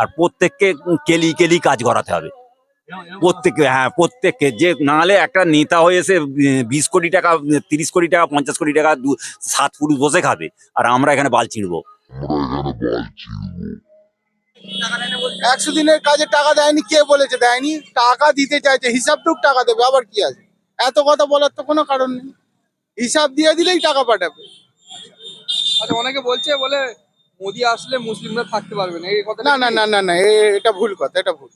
আর প্রত্যেককে কেলি কেলি কাজ করাতে হবে। প্রত্যেককে হ্যাঁ প্রত্যেককে। যে নাহলে একটা নেতা হয়ে এসে বিশ কোটি টাকা তিরিশ কোটি টাকা পঞ্চাশ কোটি টাকা দু সাত পুরুষ বসে খাবে। আর আমরা এখানে বাল ছিঁড়বো। একশো দিনের কাজে টাকা দেয়নি কে বলেছে? দেয়নি। টাকা দিতে চাইছে হিসাবটুক টাকা দেবে আবার কি আছে? এত কথা বলার তো কোনো কারণ নেই। হিসাব দিয়ে দিলেই টাকা পাঠাবে। আচ্ছা অনেকে বলছে বলে মোদি আসলে মুসলিমরা থাকতে পারবে না এই কথা না না না না না এ- এটা ভুল কথা এটা ভুল।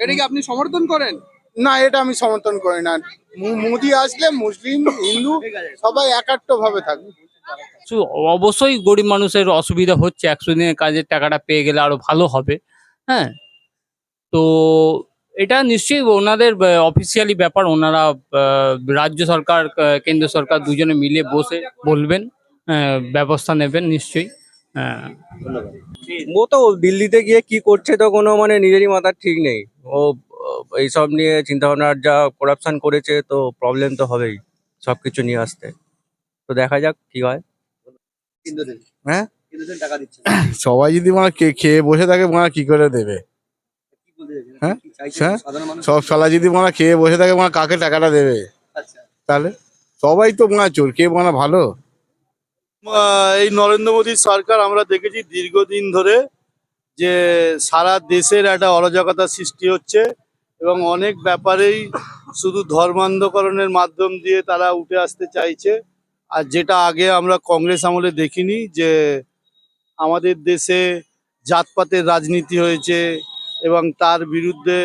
এটা কি আপনি সমর্থন করেন? না এটা আমি সমর্থন করি না। মোদি আসলে মুসলিম হিন্দু সবাই একাত্ম ভাবে থাকবে অবশ্যই গরিব মানুষের অসুবিধা হচ্ছে একশো দিনের কাজের টাকাটা পেয়ে গেলে আরও ভালো হবে হ্যাঁ? তো এটা নিশ্চয়ই ওনাদের অফিসিয়ালি ব্যাপার ওনারা রাজ্য সরকার কেন্দ্র সরকার দুজনে মিলে বসে বলবেন আহ, ব্যবস্থা নেবেন নিশ্চয়ই। হ্যাঁ। ও তো দিল্লিতে গিয়ে কি করছে তো কোনো মানে নিজেরই মাথার ঠিক নেই। ও এইসব নিয়ে চিন্তা ভাবনার যা করাপশন করেছে তো প্রবলেম তো হবেই সবকিছু নিয়ে আসতে। তো দেখা যাক কি হয়। হ্যাঁ? সবাই যদি মানে কে- খেয়ে বসে থাকে মানে কি করে দেবে? হ্যাঁ? হ্যাঁ? সব শালা যদি মানে খেয়ে বসে থাকে মানে কাকে টাকাটা দেবে? তাহলে? সবাই তো মানে চোর কে মানে ভালো? এই নরেন্দ্র মোদী সরকার আমরা দেখেছি দীর্ঘদিন ধরে যে সারা দেশের একটা অরাজকতা সৃষ্টি হচ্ছে এবং অনেক ব্যাপারেই শুধু ধর্মান্ধকরণের মাধ্যম দিয়ে তারা উঠে আসতে চাইছে। আর যেটা আগে আমরা কংগ্রেস আমলে দেখিনি যে আমাদের দেশে জাতপাতের রাজনীতি হয়েছে এবং তার বিরুদ্ধে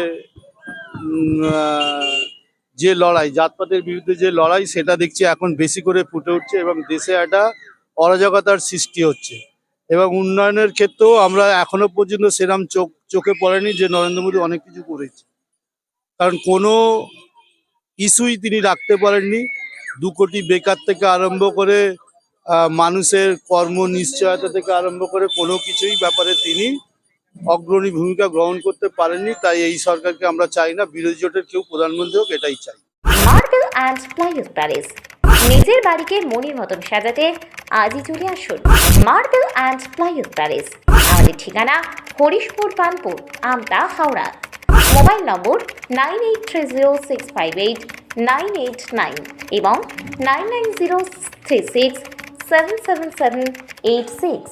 যে লড়াই, জাতপাতের বিরুদ্ধে যে লড়াই, সেটা দেখছি এখন বেশি করে ফুটে উঠছে এবং দেশে একটা অরাজকতার সৃষ্টি হচ্ছে। এবং উন্নয়নের ক্ষেত্রেও আমরা এখনও পর্যন্ত সেরাম চোখ, চোখে পড়েনি যে নরেন্দ্র মোদী অনেক কিছু করেছে। কারণ কোনো ইস্যুই তিনি রাখতে পারেননি। দু কোটি বেকার থেকে আরম্ভ করে মানুষের কর্ম নিশ্চয়তা থেকে আরম্ভ করে কোনো কিছুই ব্যাপারে তিনি অগ্রণী ভূমিকা গ্রহণ করতে পারেননি। তাই এই সরকারকে আমরা চাই না, বিরোধী জোটের কেউ প্রধানমন্ত্রী হোক, এটাই চাই। নিজের বাড়িকে মনের মতন সাজাতে আজই চলে আসুন মার্বেল অ্যান্ড প্লাইউড প্যালেস। আমাদের ঠিকানা Harishpur Panpur Amta, Howrah. Mobile number nine eight three zero six five eight nine eight nine এবং nine nine zero three six seven seven seven eight six.